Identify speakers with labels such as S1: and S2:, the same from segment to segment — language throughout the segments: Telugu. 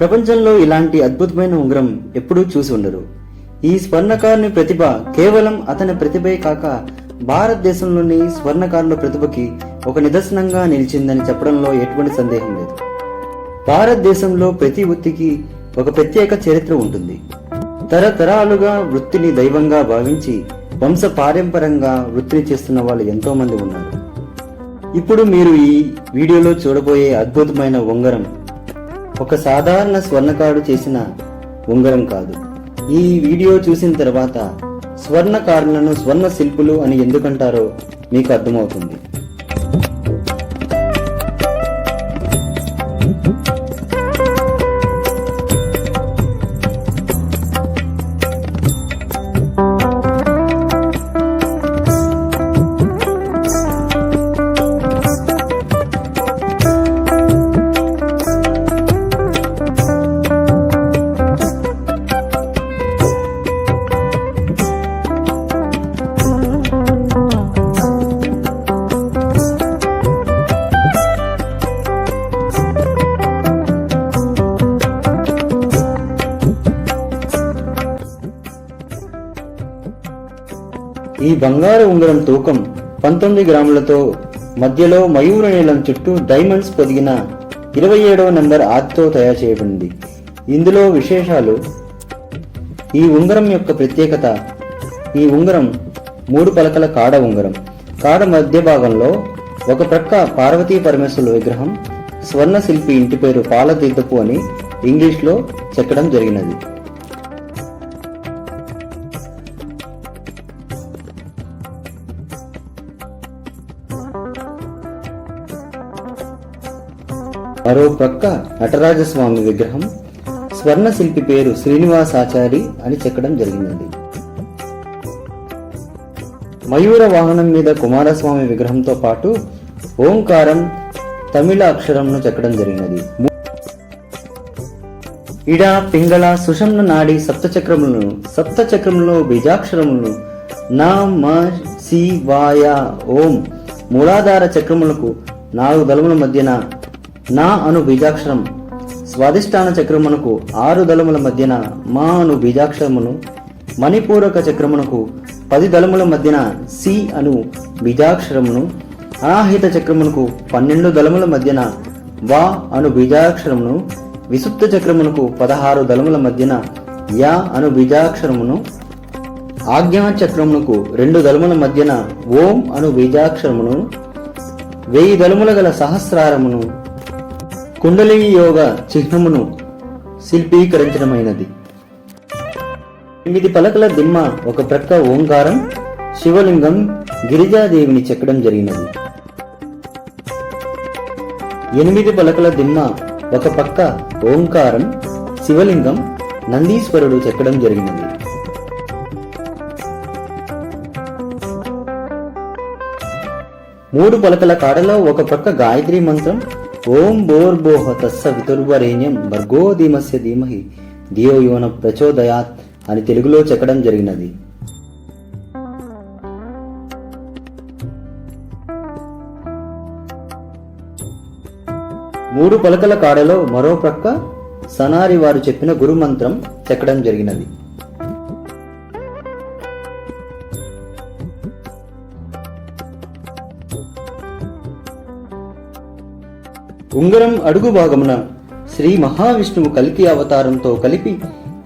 S1: ప్రపంచంలో ఇలాంటి అద్భుతమైన ఉంగరం ఎప్పుడూ చూసి ఉండరు. ఈ స్వర్ణకారుని ప్రతిభ కేవలం అతని ప్రతిభే కాక భారతదేశంలోని స్వర్ణకారుల ప్రతిభకి ఒక నిదర్శనంగా నిలిచిందని చెప్పడంలో ఎటువంటి సందేహం లేదు. భారతదేశంలో ప్రతి వృత్తికి ఒక ప్రత్యేక చరిత్ర ఉంటుంది. తరతరాలుగా వృత్తిని దైవంగా భావించి వంశ పారంపరంగా వృత్తిని చేస్తున్న వాళ్ళు ఎంతో మంది ఉన్నారు. ఇప్పుడు మీరు ఈ వీడియోలో చూడబోయే అద్భుతమైన ఉంగరం ఒక సాధారణ స్వర్ణకారుడు చేసిన ఉంగరం కాదు. ఈ వీడియో చూసిన తర్వాత స్వర్ణకారులను స్వర్ణ శిల్పులు అని ఎందుకంటారో మీకు అర్థమవుతుంది. బంగారు ఉంగరం తూకం పంతొమ్మిది గ్రాములతో మధ్యలో మయూర నీలం చుట్టూ డైమండ్స్ పొదిగిన ఇరవై ఏడవ నంబర్ ఆత్తో తయారు చేయబడింది. ఇందులో విశేషాలు ఈ ఉంగరం యొక్క ప్రత్యేకత ఈ ఉంగరం మూడు పలకల కాడ ఉంగరం. కాడ మధ్య భాగంలో ఒక ప్రక్క పార్వతీ పరమేశ్వరుల విగ్రహం స్వర్ణ శిల్పి ఇంటి పేరు పాలతీర్థపు అని ఇంగ్లీష్లో చెక్కడం జరిగినది. మరో ప్రక్క నటరాజస్వామి విగ్రహం స్వర్ణశిల్పి పేరు శ్రీనివాసాచారి అని చెక్కడం జరిగినది మయూర వాహనం మీద కుమారస్వామి విగ్రహంతో పాటు ఓంకారం తమిళ అక్షరంను చెక్కడం జరిగినది. ఇడ పింగళ సుషమ్న నాడి సప్తచక్రములను సప్తచక్రములో బీజాక్షరములను నా మ సి వాయ ఓం మూలాధార చక్రములకు నాలుగు దళముల మధ్యన నా అను బీజాక్షరం స్వాధిష్టాన చక్రమునకు ఆరు దళముల మధ్యన మా అను బీజాక్షరమును మణిపూరక చక్రమునకు పది దళముల మధ్యన సి అను బీజాక్షరమును అనాహిత చక్రమునకు పన్నెండు దళముల మధ్యన వా అను బీజాక్షరమును విసుప్త చక్రమునకు పదహారు దళముల మధ్యన యా అను బీజాక్షరమును ఆజ్ఞా చక్రమునకు రెండు దళముల మధ్యన ఓం అను బీజాక్షరమును వెయ్యి దళముల గల సహస్రారమును కుండలిని యోగ చిహ్నమును శిల్పీకరించడమైనది. ఎనిమిది పలకల దిమ్మ ఒక ప్రక్క ఓంకారం శివలింగం గిరిజాదేవిని చెక్కడం జరిగినది. ఎనిమిది పలకల దిమ్మ ఒక పక్క ఓంకారం శివలింగం నందీశ్వరుడు చెక్కడం జరిగినది. మూడు పలకల కాడలో ఒక పక్క గాయత్రి మంత్రం ఓం భోర్భోహ తస్స వితుర్వరేణ్యం భర్గో ధీమస్య ధీమహి ధియో యోన ప్రచోదయాత్ అని తెలుగులో చెక్కడం జరిగినది. మూడు పలకల కాడలో మరో ప్రక్క సనారి వారు చెప్పిన గురుమంత్రం చెక్కడం జరిగినది. ఉంగరం అడుగు భాగమున శ్రీ మహావిష్ణువు కల్కి అవతారంతో కలిపి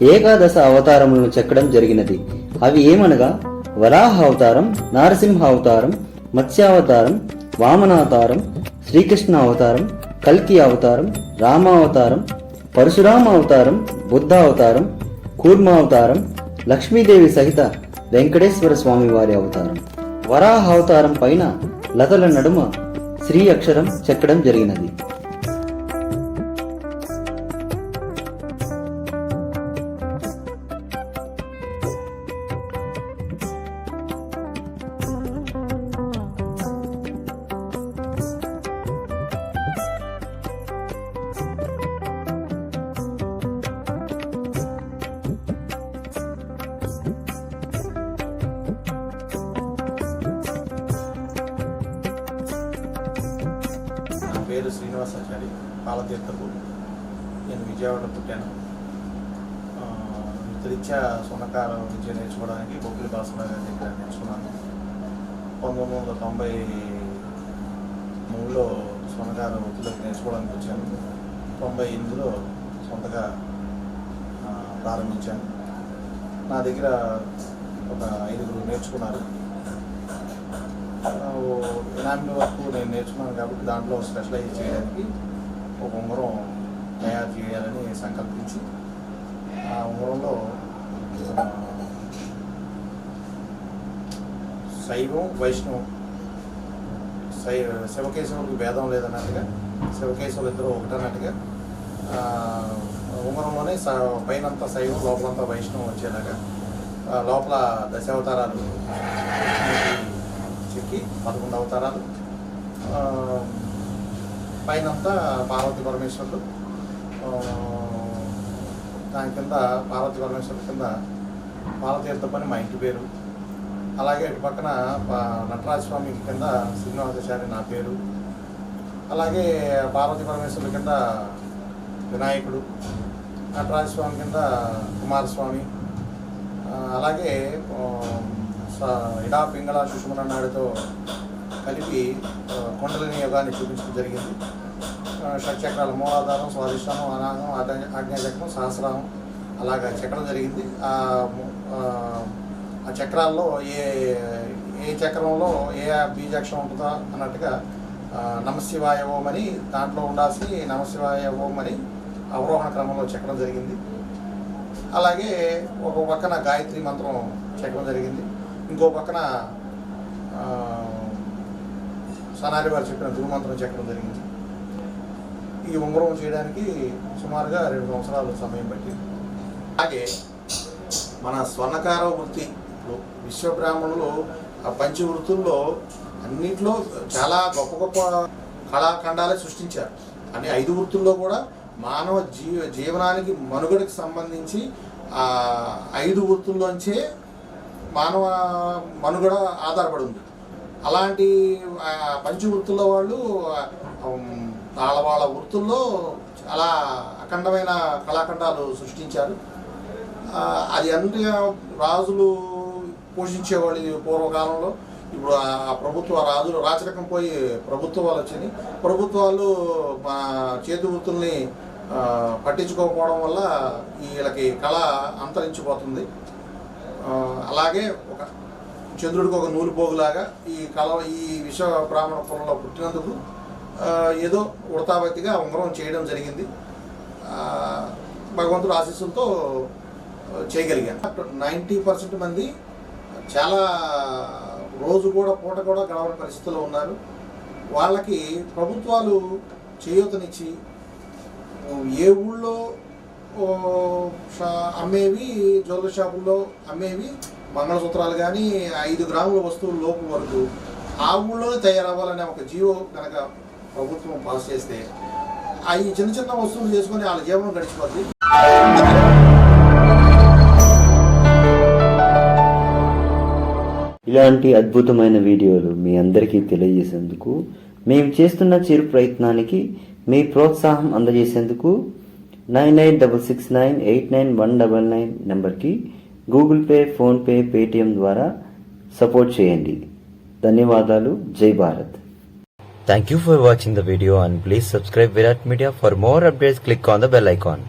S1: ఏకాదశ అవతారములను చెక్కడం జరిగినది. అవి ఏమనగా వరాహ అవతారం నారసింహ అవతారం మత్స్యావతారం వామనావతారం శ్రీకృష్ణ అవతారం కల్కి అవతారం రామావతారం పరశురామ అవతారం బుద్ధ అవతారం కూర్మావతారం లక్ష్మీదేవి సహిత వెంకటేశ్వర స్వామి వారి అవతారం. వరాహ అవతారం పైన లతల నడుమ శ్రీ అక్షరం చెక్కడం జరిగినది.
S2: పేరు శ్రీనివాసాచారి పాలతీర్థకు నేను విజయవాడ పుట్టాను. ఆ, వృత్తిరీత్యా సున్నకార విద్య నేర్చుకోవడానికి బొబ్బిలి భాస్కర్ గారి దగ్గర నేర్చుకున్నాను. పంతొమ్మిది వందల తొంభై మూడులో సున్నకార వృత్తిలోకి నేర్చుకోవడానికి వచ్చాను. తొంభై ఎనిమిదిలో సొంతగా ప్రారంభించాను. నా దగ్గర ఒక ఐదుగురు నేర్చుకున్నారు. ఎనామిల్ వరకు నేను నేర్చుకున్నాను కాబట్టి దాంట్లో స్పెషలైజ్ చేయడానికి ఒక ఉంగరం తయారు చేయాలని సంకల్పించి ఆ ఉంగరంలో శైవం వైష్ణవం శై శివకేశవులకు భేదం లేదన్నట్టుగా శివకేశవులు ఇద్దరు ఒకటన్నట్టుగా ఉంగరంలోనే స పైనంతా శైవం లోపలంతా వైష్ణవం వచ్చేలాగా లోపల దశావతారాలు చెక్కి పదకొండు అవతారాలు. పైనంతా పార్వతి పరమేశ్వరుడు. దాని కింద పార్వతి పరమేశ్వరుడు కింద పాలతీర్థపని మా ఇంటి పేరు. అలాగే ఇటు పక్కన నటరాజస్వామి నటరాజ స్వామి కింద శ్రీనివాసాచారి నా పేరు. అలాగే పార్వతి పరమేశ్వరుల కింద వినాయకుడు. నటరాజ స్వామి కింద కుమారస్వామి. అలాగే ఇడా పింగళ సుషుమన నాయుడుతో కలిపి కొండలని యోగాన్ని చూపించడం జరిగింది. షట్చక్రాల మూలాధారం స్వాధిష్టానం అనాగం ఆజ్ఞ- ఆజ్ఞాచక్రం సహస్రామం అలాగా చక్రం జరిగింది. ఆ చక్రాల్లో ఏ ఏ చక్రంలో ఏ బీజాక్షరం ఉంటుందో అన్నట్టుగా నమశివాయ ఓం అని దాంట్లో ఉండాల్సి నమశివాయ ఓం అని అవరోహణ క్రమంలో చెక్కడం జరిగింది. అలాగే ఒక పక్కన గాయత్రి మంత్రం చెక్కడం జరిగింది. ఇంకో పక్కన సనారి వారు చెప్పిన దుర్మంత్రం చెక్కడం జరిగింది. ఈ ఉంగరం చేయడానికి సుమారుగా రెండు సంవత్సరాలు సమయం పట్టింది. అలాగే మన స్వర్ణకార వృత్తి విశ్వబ్రాహ్మణులు ఆ పంచ వృత్తుల్లో అన్నింటిలో చాలా గొప్ప గొప్ప కళాఖండాలే సృష్టించారు. అన్ని ఐదు వృత్తుల్లో కూడా మానవ జీవ జీవనానికి మనుగడకి సంబంధించి ఐదు వృత్తుల్లోంచే మానవ మనుగడ ఆధారపడి ఉంది అలాంటి ఆ, పంచవృత్తుల్లో వాళ్ళు వాళ్ళ వాళ్ళ వృత్తుల్లో అలా అఖండమైన కళాఖండాలు సృష్టించారు. అది అన్ని రాజులు పోషించేవాళ్ళు ఇది పూర్వకాలంలో. ఇప్పుడు ఆ ప్రభుత్వ రాజులు రాచరికం పోయి ప్రభుత్వాలు వచ్చినాయి. ప్రభుత్వాలు మా చేతి వృత్తుల్ని పట్టించుకోకపోవడం వల్ల వీళ్ళకి కళ అంతరించిపోతుంది. అలాగే ఒక చంద్రుడికి ఒక నూలు పోగులాగా ఈ కల ఈ విశ్వ బ్రాహ్మణ కులంలో పుట్టినందుకు ఏదో ఉడతాబత్తిగా ఉంగరం చేయడం జరిగింది. భగవంతుడు ఆశీస్సులతో చేయగలిగాను. నైంటీ పర్సెంట్ మంది చాలా రోజు కూడా పూట కూడా గడవని పరిస్థితుల్లో ఉన్నారు. వాళ్ళకి ప్రభుత్వాలు చేయూతనిచ్చి ఏ ఊళ్ళో అమ్మేవి జ్యువెలరీ షాపుల్లో అమ్మేవి మంగళసూత్రాలు కానీ ఐదు గ్రాముల వస్తువులు లోపు వరకు. ఆ ఊళ్ళోనే తయారవ్వాలనే ఒక జీవో కనుక ప్రభుత్వం పాస్ చేస్తే ఆ ఈ చిన్న చిన్న వస్తువులు చేసుకొని వాళ్ళ జీవనం గడిచిపోద్ది.
S1: ఇలాంటి అద్భుతమైన వీడియోలు మీ అందరికీ తెలియజేసేందుకు మేము చేస్తున్న చిరు ప్రయత్నానికి మీ ప్రోత్సాహం అందజేసేందుకు nine eight double six nine eight nine one double nine నెంబర్కి గూగుల్ పే ఫోన్పే పేటిఎం ద్వారా సపోర్ట్ చేయండి ధన్యవాదాలు Jai Bharat
S3: thank you for watching the video and please subscribe Virat media for more updates click on the bell icon